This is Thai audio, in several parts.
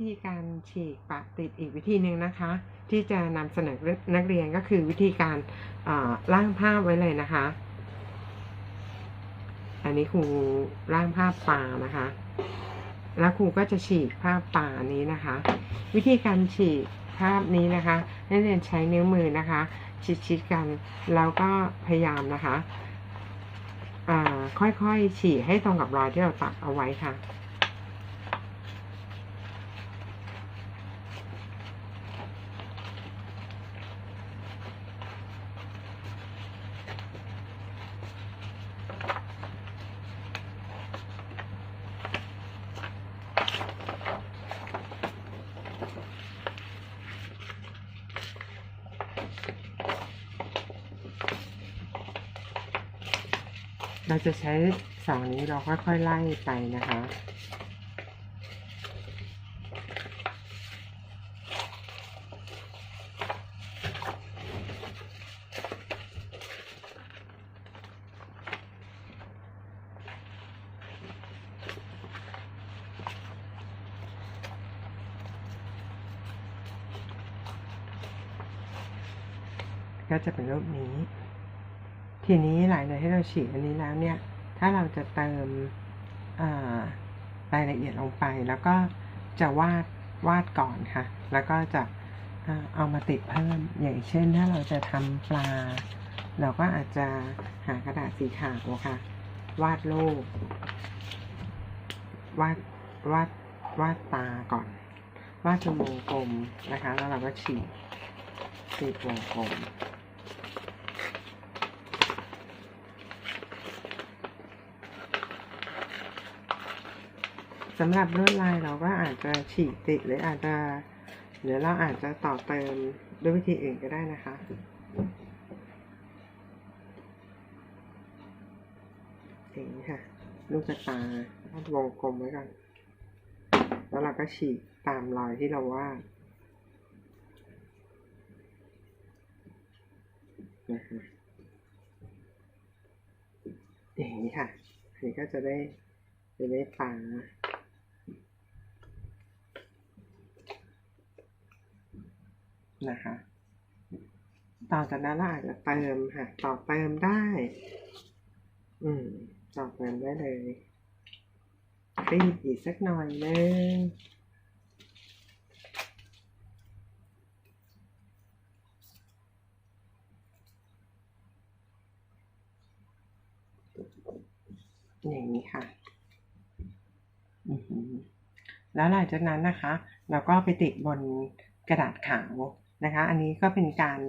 ธีการฉีกปะติดอีกวิธีหนึ่งนะคะ ที่จะนำเสนอนักเรียนก็คือวิธีการอ่าร่างภาพไว้เลยนะคะ อันนี้ครูร่างภาพปลานะคะ แล้วครูก็จะฉีกภาพปลานี้นะคะ วิธีการฉีกภาพนี้นะคะนักเรียนใช้นิ้วมือนะคะชิดๆกันแล้วก็พยายามนะคะค่อยๆฉีกให้ตรงกับรอยที่เราตัดเอาไว้ค่ะ เราจะใช้สองนี้เราค่อยๆไล่ไปนะคะ ก็จะเป็นรูปนี้ ทีนี้หลังจากที่เราฉีกอันนี้แล้วเนี่ย ถ้าเราจะเติมอ่ารายละเอียดลงไป แล้วก็จะวาดวาดก่อนค่ะ แล้วก็จะเอามาติดเพิ่ม อย่างเช่นถ้าเราจะทำปลา เราก็อาจจะหากระดาษสีขาวค่ะ วาดรูปวาดวาดวาดตาก่อน วาดเป็นวงกลมนะคะ แล้วเราก็ฉีกฉีกวงกลม สำหรับลวดลายเราก็อาจจะฉีกติดหรืออาจจะหรือเราอาจจะต่อเติมด้วยวิธีอื่นก็ได้นะคะ อย่างนี้ค่ะ ลูกกระตาวาดวงกลมไว้ก่อนแล้วเราก็ฉีกตามรอยที่เราวาดนะคะอย่างนี้ค่ะอันนี้ก็จะได้จะได้ปลา นะคะ ต่อจากนั้นเราอาจจะเติมค่ะ ต่อเติมได้ อืม ต่อเติมได้เลยรีดอีกสักหน่อยนึงอย่างนี้ค่ะ แล้วหลังจากนั้นนะคะ เราก็ไปติดบนกระดาษขาว นะคะ อันนี้ก็เป็นการ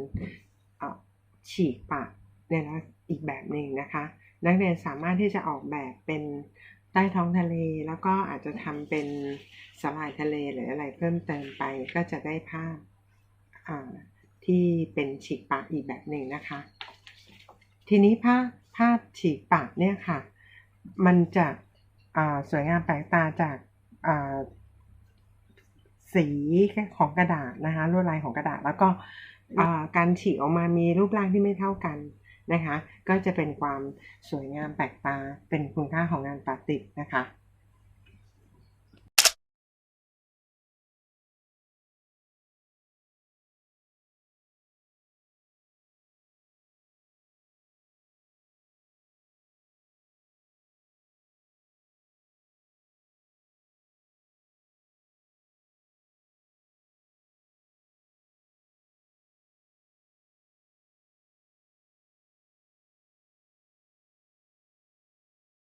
ฉีกปะเนี่ยนะอีกแบบหนึ่งนะคะ นักเรียนสามารถที่จะออกแบบเป็นใต้ท้องทะเล แล้วก็อาจจะทำเป็นสลายทะเลหรืออะไรเพิ่มเติมไปก็จะได้ภาพที่เป็นฉีกปะอีกแบบหนึ่งนะคะ ทีนี้ภาพภาพฉีกปะเนี่ยค่ะ มันจะสวยงามแปลกตาจาก สีของกระดาษนะคะลวดลายของกระดาษ แล้วก็การฉีกออกมามีรูปร่างที่ไม่เท่ากันนะคะ ก็จะเป็นความสวยงามแปลกตาเป็นคุณค่าของงานปาติกนะคะ